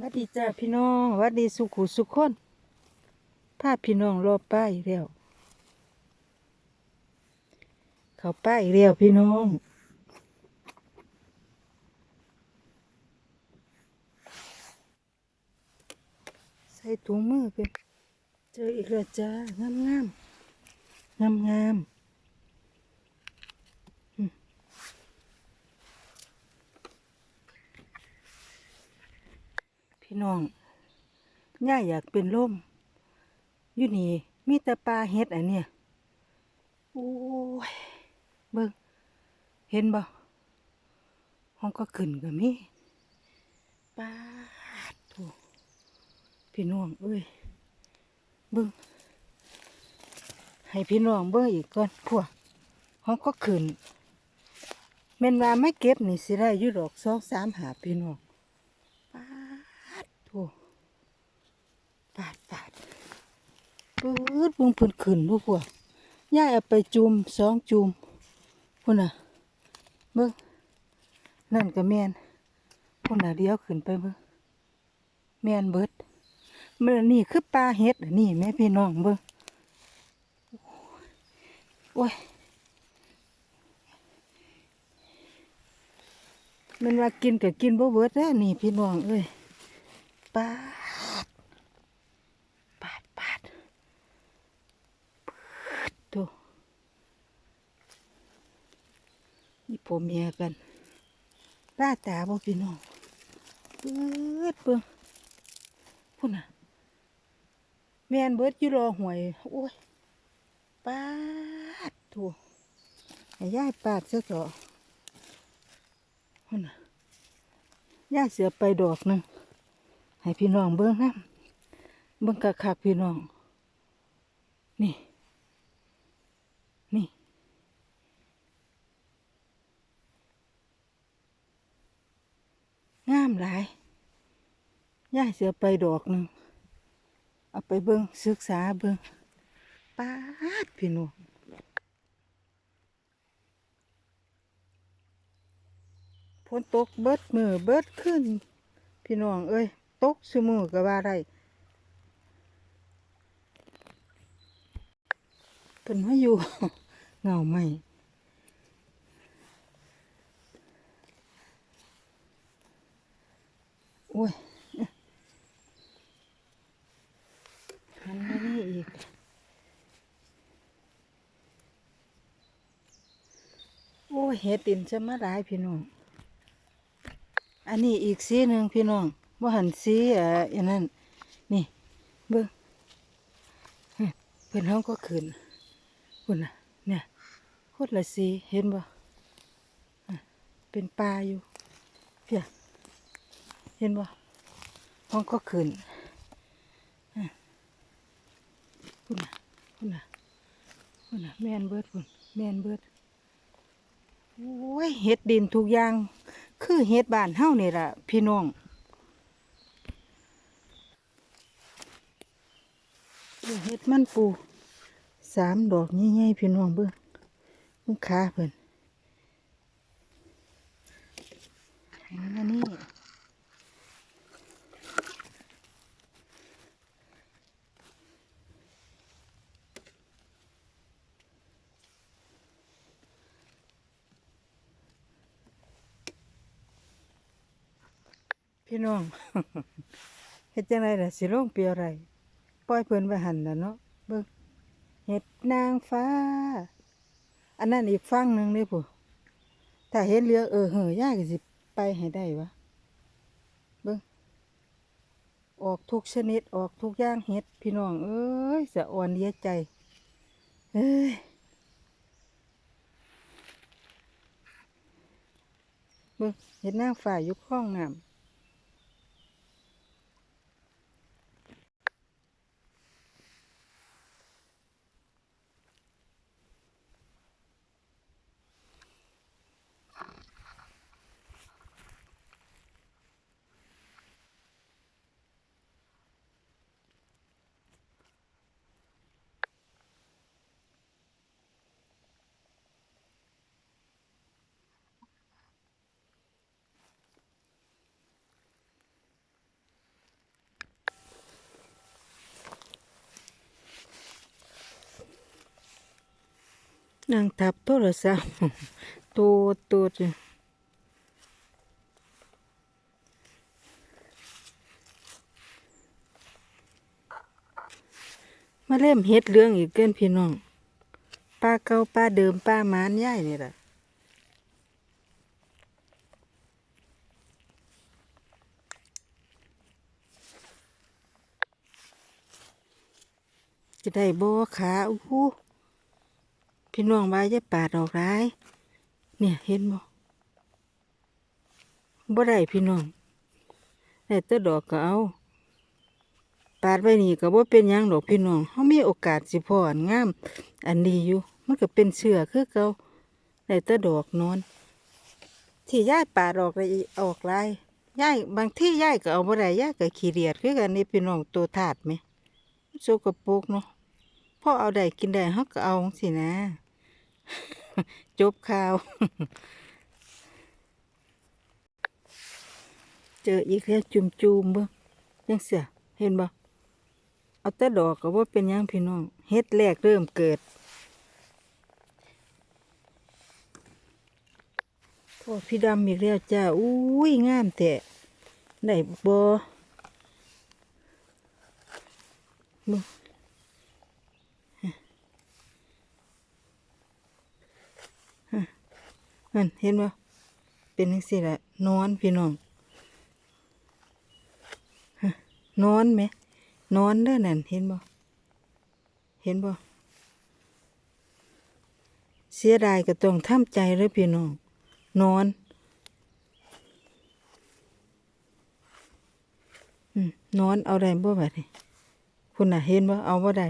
วัดดีจ้าพี่น้องวัดดีสุขุสุขคนพาพี่น้องรอป้ายเรียวเขาป้ายเรียวพี่น้องใส่ถุงมือเป็นเจออีกแล้วจ้างามงามงามงามๆอืม พี่น้องย่าอยากเป็นลมอยู่นี่มีแต่ปลาเฮ็ดอันเนี้ยโอ้ยเบิ่งเห็นบ่ห้องก็ขึ้นก็มีปาดโถพี่น้องเอ้ยเบิ่งให้พี่น้องเบิ่งอีกก่อนพวกห้องก็ขึ้นแม่นว่าไม่เก็บนี่สิได้อยู่ดอกสองสามหาพี่น้องปาดโถ ปาดปาดปืดเบิ่งพิ่นขึ้นลูกพวกย่ายเอาไปจุ่มสองจุ่มพุ่นน่ะเบิ่งนั่นก็แมนพุ่นน่ะเดียวขึ้นไปเบิ่งแมนเบิดมันอันนี่คือปลาเห็ดอันนี่แม่พี่น้องเบิ่งโอ้ยมันว่ากินก็กินบ่เบิดแล้วนี่พี่น้องเอ้ยปลาดปาดปาด โตัวนี่ ผมเมียกันล่าตาบ่พี่น้องเบิดเบิ่งพุ่นน่ะ แม่นเบิดอยู่รอหวย โอ้ยปาดถูให้ยายปาดซะเถอะพุ่นน่ะยายเสือไปดอกหนึ่งให้พี่น้องเบิ่งนะเบิ่งคักพี่น้อง นี่ งามหลายย่ายเสือไปดอกหนึ่งเอาไปเบิงศึกษาเบิงป้าดพี่น้องฝนตกเบิดมือเบิดขึ้น พี่น้องเอ้ยตกสมือก็ว่าได้เป็นมาอยู่เงาไหม อ้ยหันมานี่อีก โอ้ยเห็ดตินจะมาหลายพี่น้อง อันนี้อีกสีหนึ่งพี่น้องว่าหันสีอ่ออันนั้น นี่เบิ้งเพื่อนห้องก็ขึ้นคุณน่ะเนี่ยโคตรละสีเห็นบ่เป็นปลาอยู่เพีย เห็นบ่ห้องก็ขึ้นคุณน่ะคุณน่ะคุณน่ะแม่นเบิดคุณแม่นเบิดโอ้ยเห็ดดินทุกอย่าง คือเห็ดบ้านเฮานี่ล่ะพี่น้องเห็ดมันปูสามดอกใหญ่ๆพี่น้องเบิ่งเบิ่งขาเพิ่นอันนี้ พี่น้องเฮ็ดจังไดล่ะสิลงเปียวไรปล่อยเพิ่นไว้หั่นนะเนาะเบิ่งเห็ดนางฟ้า อันนั้นอีกฟังหนึ่งเลยผู้ถ้าเห็นเรือเออเหยยากสิไปให้ได้วะเบิ้งออกทุกชนิดออกทุกอย่างเห็ดพี่น้อง เอ้ยสะอ่อนเดียใจ เอ้ยเบิ้งเห็ดนางฟ้าอยู่ข้องน้ำ นั่งทับโทรศัพท์ตูดตูดอยู่มาเล่มเฮ็ดเรื่องอีกเกินพี่น้อง ป้าเก่าป้าเดิมป้ามานย่ายนี่แหละจะได้บ่ขาอู้ พี่น้องว่าจะปาดออกร้าย เนี่ยเห็นบ่บ่ได้พี่น้องได้แต่ดอกก็เอา ปาดไว้นี่ก็บ่เป็นยังดอกพี่น้องเฮามีโอกาสสิพอนงาม อันนี้อยู่ มันก็เป็นเชือคือเก่าได้แต่ดอกนอน ที่ย้ายปาดออกเลยออกลายย้ายบางที่ย้ายก็เอาบ่ได้ย้ายก็ขี้เดียดคือกันนี่พี่น้องตัวถาดไหมมันสกปรกเนาะพอเอาได้กินได้เฮาก็เอาสินะ จบข่าว เจออีกแล้วจุ่มจุมๆเบิ่งยังเสียเห็นบ่เอาแต่ดอกก็ว่าเป็นยังพี่น้องเฮ็ดแรกเริ่มเกิดพอพี่ดำอีกแล้วจ้าอุ้ยงามแต่ได้บ่มึง นั่นเห็นบ่เป็นจังซี่แหละนอนพี่น้องนอนไหมนอนเด้อนั่นเห็นบ่เห็นบ่เสียดายก็ต้องทำใจเลยพี่น้องนอนนอนเอาได้บ่บัดนี้คุณน่ะเห็นบ่เอาบ่ได้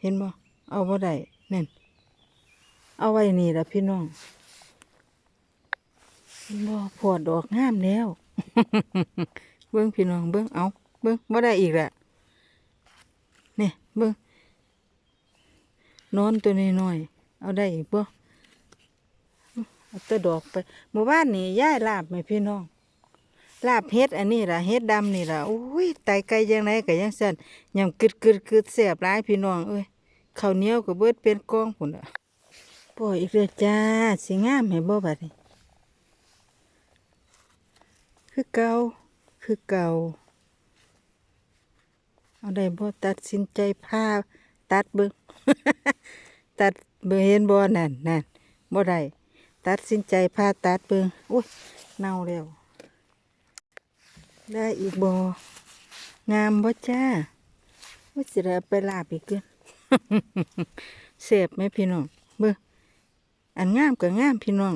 เห็นบ่เอาบ่ได้นั่น เอาไว้นี่ละพี่น้องบ่พอดอกงามแล้ว เบิ้งพี่น้องเบิ้งเอาเบิ้งบ่ได้อีกแหละนี่เบิ้งนอนตัวน้อยๆเอาได้อีกบ่เอาตัวดอกไปเมื่อวานนี่ย่ายลาบไหมพี่น้องลาบเฮ็ดอันนี้ล่ะเฮ็ดดำนี่ล่ะโอ้ยไตไก่ยังไงก็ยังสั่นยำกึดกึดกึดแสบร้ายพี่น้องเอ้ยข้าวเหนียวก็เบิดเป็นกองพุ่นอะ ปล่อยอีกแล้วจ้าสิงามให้บ่บัดนี้คือเก่าคือเก่าเอาได้บ่ตัดสินใจพาตัดเบิ่งตัดเบิ่งเห็นบ่นั่นนั่นบ่ได้ตัดสินใจพาตัดเบิ่งอุ้ยเน่าแล้วได้อีกบ่งามบ่จ้าว่าสิได้เอาไปลาบอีกเกินเสียบไหมพี่น้องเบิ่ง อันงามก็งามพี่น้อง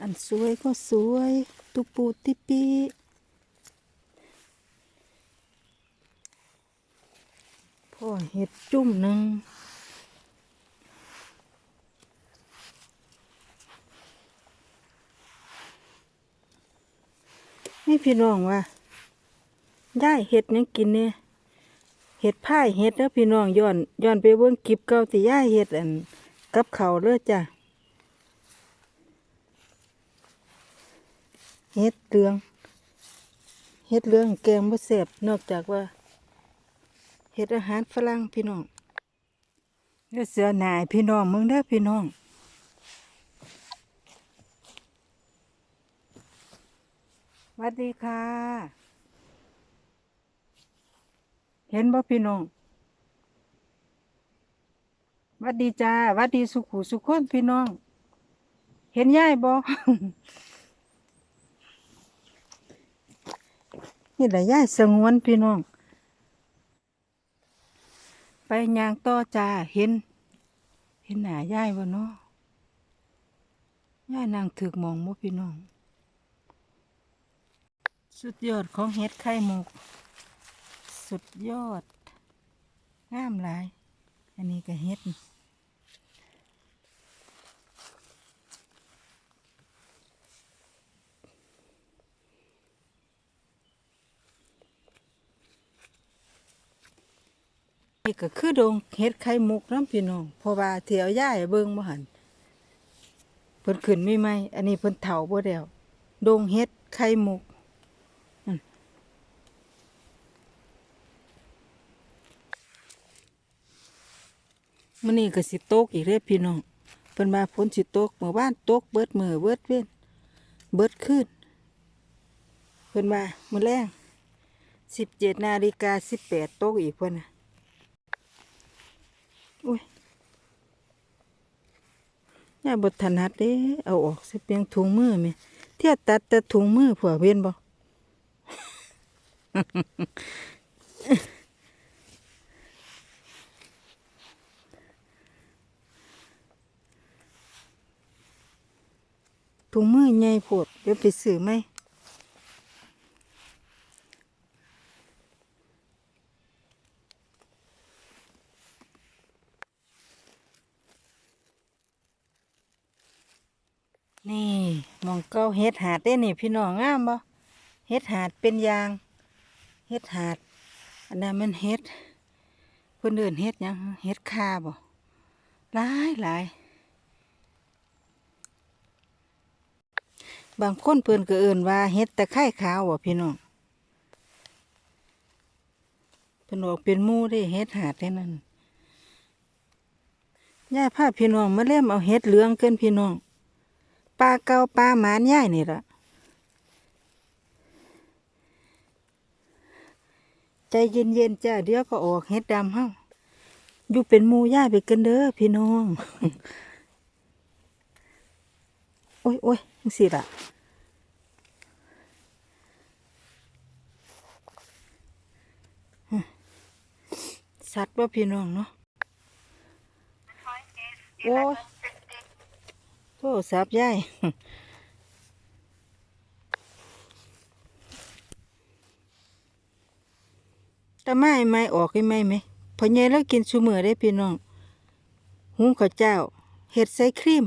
อันสวยก็สวย ตุปูติปีพ่อเห็ดจุ่มหนึ่งนี่พี่น้องว่าได้เห็ดหยังกินเนี่ย ห็ดพาเห็ดแล้วพี่น้องย้อนย้อนไปเบิ่งกิบเก่าที่ย่าเห็ดอันกับเขาเลยจ้ะเฮ็ดเรืองเฮ็ดเรืองแกงบ่แซ่บนอกจากว่าเฮ็ดอาหารฝรั่งพี่น้องเดี๋ยวเสือหนายพี่น้องมึงเด้อพี่น้องสวัสดีค่ะ ห็นบ่พี่น้องวัดดีจ้าวัดดีสุขุสุขคนพี่น้อง เห็นย่ายบ่นี่แหละย่ายสงวนพี่น้อง ไปยางต่อจ้าเห็น เห็นหน้าย่ายบ่เนาะย่ายนางถึกมองบ่พี่น้อง สุดยอดของเห็ดไข่มุก สุดยอด งามหลาย อันนี้ก็เห็ด นี่ก็คือดงเห็ดไข่มุกน้ำพี่น้องเพราะว่าเที่ยวย่ายเบิ่งบ่หันเพิ่นขึ้นไม่ไหมอันนี้เพิ่นเถาบ่แล้วดงเห็ดไข่มุก มื้อนี้ก็สิโตกอีกเด้อพี่น้องเพิ่นว่าฝนสิโตกเมื่อวานโตกเบิดมือเบิดเว้นเบิดคืนเพิ่นว่ามื้อแรง17นาฬิกา18ตกอีกเพิ่นน่ะอุ้ยย่าบ่ถนัดเด้เอาออกสิเพียงถุงมือแม่เที่ยตัดแต่ถุงมือผัวเว้นบ่ ถุงมือใหญ่โพดเดี๋ยวไปซื้อไหมนี่มองเก้าเฮ็ดหาดได้นี่พี่น้องงามบ่เฮ็ดหาดเป็นยางเฮ็ดหาด อันนั้นมันเฮ็ดเพิ่นเดินเฮ็ดยังเฮ็ดคาบ่หลายหลาย บางคนเพิ่อนก็เอิ้นว่าเฮ็ดตะไคร้ขาวบ่พี่น้องเพิ่นออกเป็นมู่ได้เฮ็ดหาดได้นั่นย่าพาพี่น้องมาเล่มเอาเฮ็ดเหลืองเกินพี่น้องปลาเกาปลาหมานย่ายนี่ล่ะใจเย็นๆจ้าเดี๋ยวก็ออกเฮ็ดดำเฮาอยู่เป็นมูย่ายไปกันเด้อพี่น้อง โอ้ยโอ้ยสิล่ะ สัตว์ว่าพี่น้องเนาะโอ้โทรศัพท์ยายแต่ไม่ไม่ออกให้ไม่ไหมพอใหญ่แล้วกินชูมือได้พี่น้อง หุงข้าวเจ้า เห็ดใส่ครีม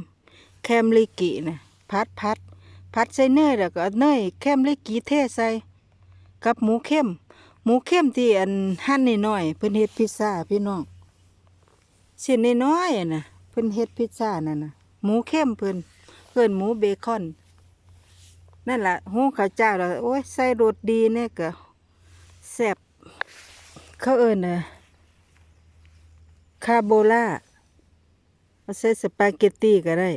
แคมลิกินะพัดพัด พัดใส่เนยแล้วก็เนยแคมลิกิเทใส่ กับหมูเข้ม มูเข้มที่อันหั่นน้อยๆเพิ่นเฮ็ดพิซซ่าพี่น้องชิ้นน้อยๆอะนะเพิ่นเฮ็ดพิซซ่านั่นน่ะหมูเข้มเพิ่นเพิ่นหมูเบคอนนั่นล่ะหูข้าวเจ้าแล้วโอ้ยใส่รสดีเนี่ยก็แซ่บเขาเอิ้นน่ะคาโบล่าเอาใส่สปาเกตตี้ก็ได้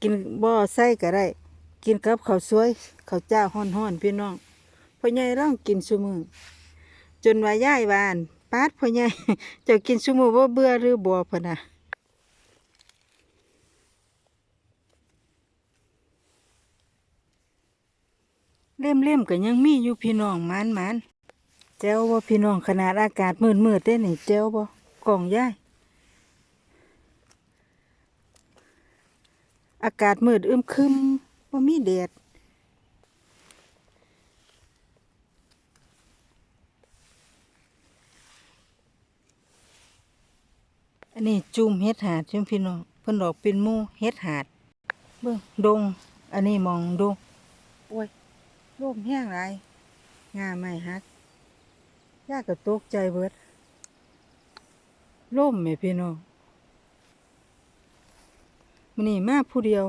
กินบ่ใส่ก็ได้ กินกับข้าวสวยข้าวเจ้าฮ้อนๆพี่น้องพ่อใหญ่ร้องกินซุมือ จนว่าย่ายวานปาดพ่อใหญ่เจ้ากินซุมือว่าเบื่อหรือบ่พะนะเล่มเล่มๆก็ยังมีอยู่พี่น้องมันมันๆแจ้วบ่พี่น้องขนาดอากาศมืดมืดๆได้นี่แจ้วบ่กล่องย่ายอากาศมืดอึมครึมบ่มีแดด อันนี้จุ่มเฮ็ดหาดจุ่มพี่น้องเพิ่นดอกเป็นมู่เฮ็ดหาด เบิ่งดง อันนี้มองดงโอ้ยลมแห้งหลายงาไม่ฮักยากก็ตกใจเบิดลมแม่พี่น้องมื้อนี้มาผู้เดียว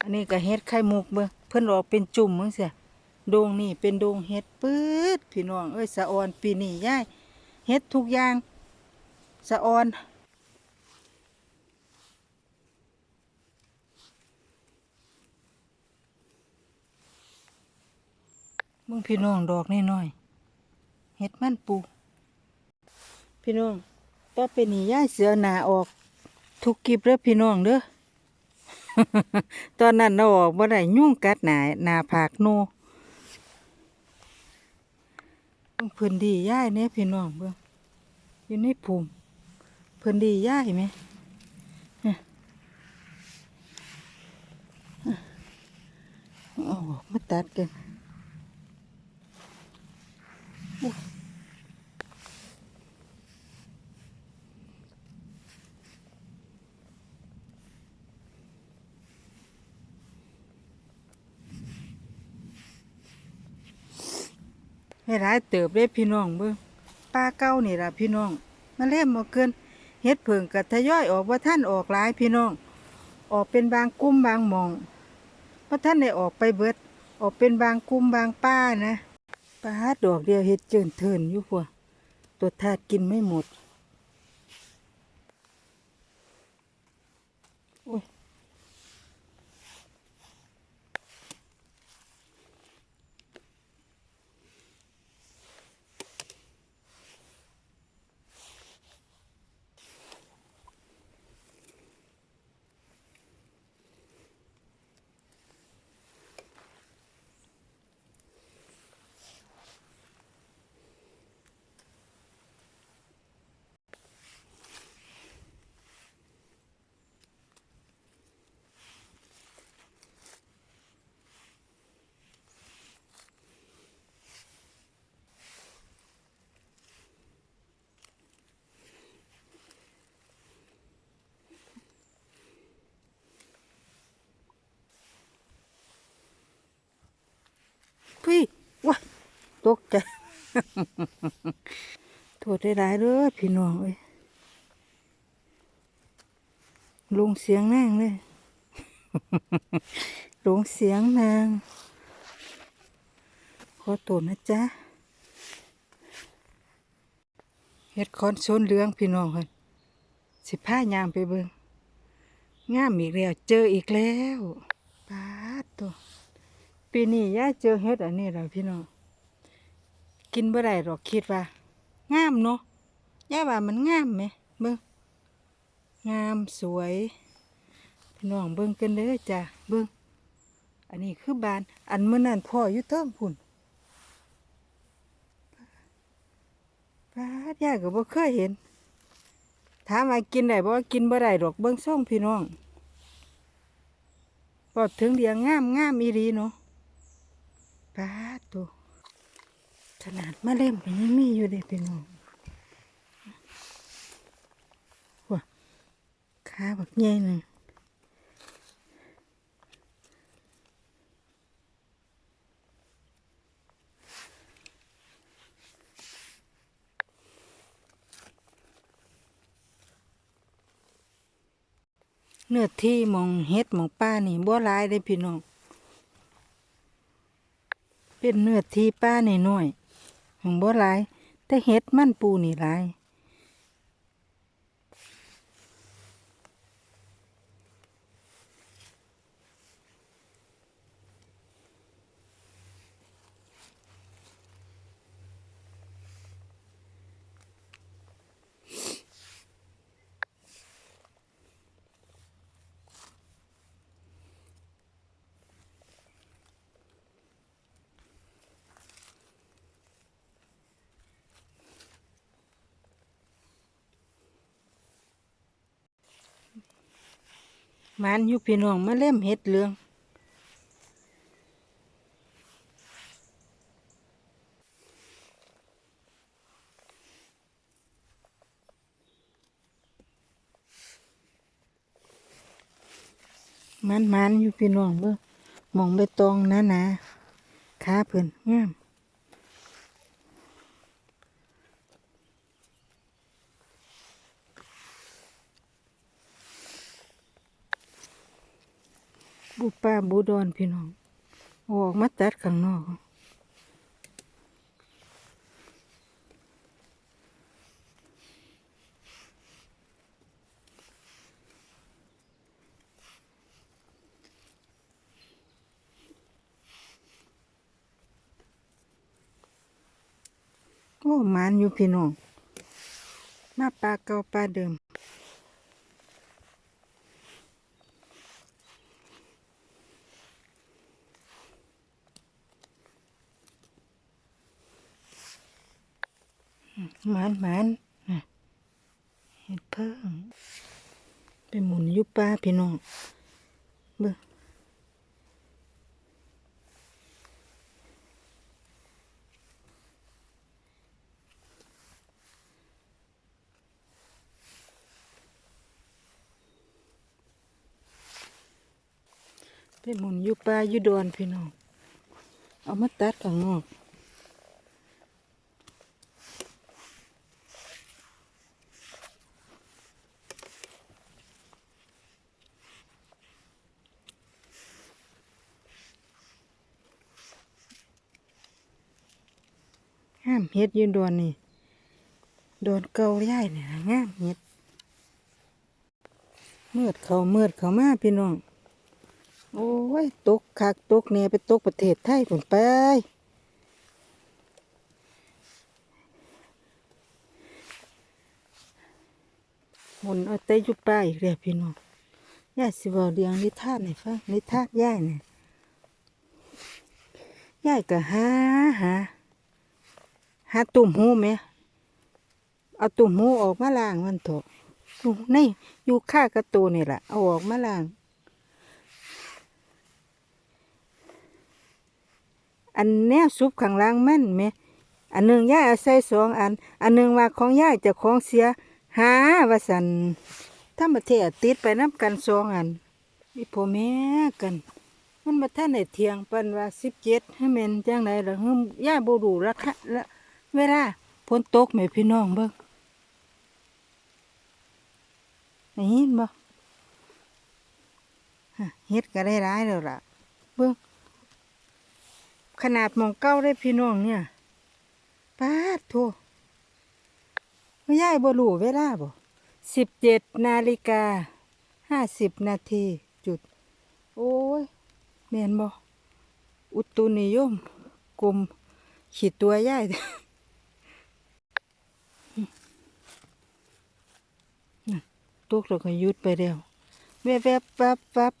อันนี้ก็เฮ็ดไข่มุกเบิ่งเพิ่นออกเป็นจุ่มมึงเสีย ดงนี่เป็นโดงเห็ดปื๊ดพี่น้องเอ้ยสะออนปีนี้ย่ายเห็ดทุกอย่างสะออนมึงพี่น้องดอกน้อยๆเห็ดมันปู พี่น้องต่อไปนี้ย่ายเสือหนาออก ทุกกิบเด้อพี่น้องเด้อตอนนั้นเราออกบ่ได้ยุ่งกัดหนาหนาผากโน เพิ่นดีย่ายเนี่ยพี่น้องเบิ่งอยู่ในภูมิเพิ่นดีย่ายไหมฮะฮะเอาออกมาตัดกันายเติบเด้พี่น้องเบิ่งปลาเก้านี่ล่ะพี่น้องมาเล่มบ่เกินเฮ็ดเผิงกัทยอยออกว่าท่านออกหลายพี่น้อง ออกเป็นบางกลุ่มบางหมองว่าท่านได้ออกไปเบิด ออกเป็นบางกลุ่มบางป้านะป้าดดอกเดียวเฮ็ดเจินเทินอยู่พวกตัวทาดกินไม่หมดโอ้ยพี่ว้า ตกใจโทษได้หลายเด้อพี่น้องเอ้ยลงเสียงนางเลยลงเสียงนาง ขอตัวนะจ๊ะเฮ็ดคอนโซนเหลืองพี่น้องเฮ้ยสิผ้ายามไปเบิ่งงามอีกแล้ว เจออีกแล้วปาดตัวปีนี้ย่าเจอเฮ็ดอันนี้แล้วพี่น้อง กินบ่ได้หรอกคิดว่างามเนาะย่าว่ามันงามไหมเบิ่งงามสวยพี่น้องเบิ่งกันเด้อจ้ะเบิ่งอันนี้คือบาน อันเมื้อนั้นพ่ออยู่เทิงพุ่นป้าดย่าก็บ่เคยเห็น ถามว่ากินได้บ่กินบ่ได้ดอกเบิ่งส่งพี่น้องพอถึงเดียงงามงามอีหลีเนาะป้าดตัว นาดมะเร็มก็ยังมีอยู่เด็พี่น้องว้าขาบักใหญ่หนึ่งเนื้อที่มองเฮ็ดมองป้านี่บ่หลายได้พี่น้อง เป็นเนื้อที่ป้าในน้อย ๆของบ่หลาย แต่เฮ็ดมันปูนี่หลาย มันอยู่พี่น้องมาเล่มเฮ็ดเหลือง มันมันอยู่พี่น้องเบิ่งมองใบตองนาหนาๆขาเพิ่นงาม บูป้าบูดอนพี่น้อง ออกมาตัดข้างนอกโอ้มันอยู่พี่น้อง มาปลาเก่าปลาเดิม หมันหมันน่ะเห็ดเพิ่งไปหมุนยู่ปลาพี่น้องเบิ่งไปหมุนยู่ปลายู่ดอนพี่น้อง เอามาตัดข้างนอก ห้ามเฮ็ดยืนดอนนี่โดนเกาย่ายเนี่ยงามเฮ็ดเมืดเขาเมืดเขามาพี่น้อง โอ้ยตกคักตกเนี่ยไปตกประเทศไทยผนไปหมุนเอาแต่อยู่ป้าอีกแล้วพี่น้องย่ายสิบอเรียงนิทานให้ฟังนิทานย่ายเนี่ยย่ายก็หาหา หาตุ่มหูไหมเอาตุ่มหูออกมาล้างมันเถอะอยู่ในอยู่ข้ากระตูนี่แหละเอาออกมาล้าง อันแนวซุปข้างล่างแมันไหมอันหนึ่งย่ายเอาใส่สองอัน อันหนึ่งว่าของย่ายจะของเสียหาว่าสันถ้ามาเทติดไปน้ำกันสองอันมีพ่อแม่กัน มันมาท่านในเทียงปันว่าสิบเจ็ดให้แม่นจังไรล่ะฮึมย่ายบูดูราคาละ เวลาพ้นตกแม่พี่น้องเบิ่งได้ยินบ่เฮ็ดก็ได้ร้ายแล้วล่ะ เบิ่งขนาดมองเก้าได้พี่น้องเนี่ยป้าดโทไม่ย่ายบ่รู้เวลาบ่สิบเจ็ดนาฬิกาห้าสิบนาทีจุด โอ้ยแม่นบ่อุตุนิยมกลมขีดตัวย่าย นั่น ตกแล้วก็ยุดไปแล้วแวบๆปั๊บแวบ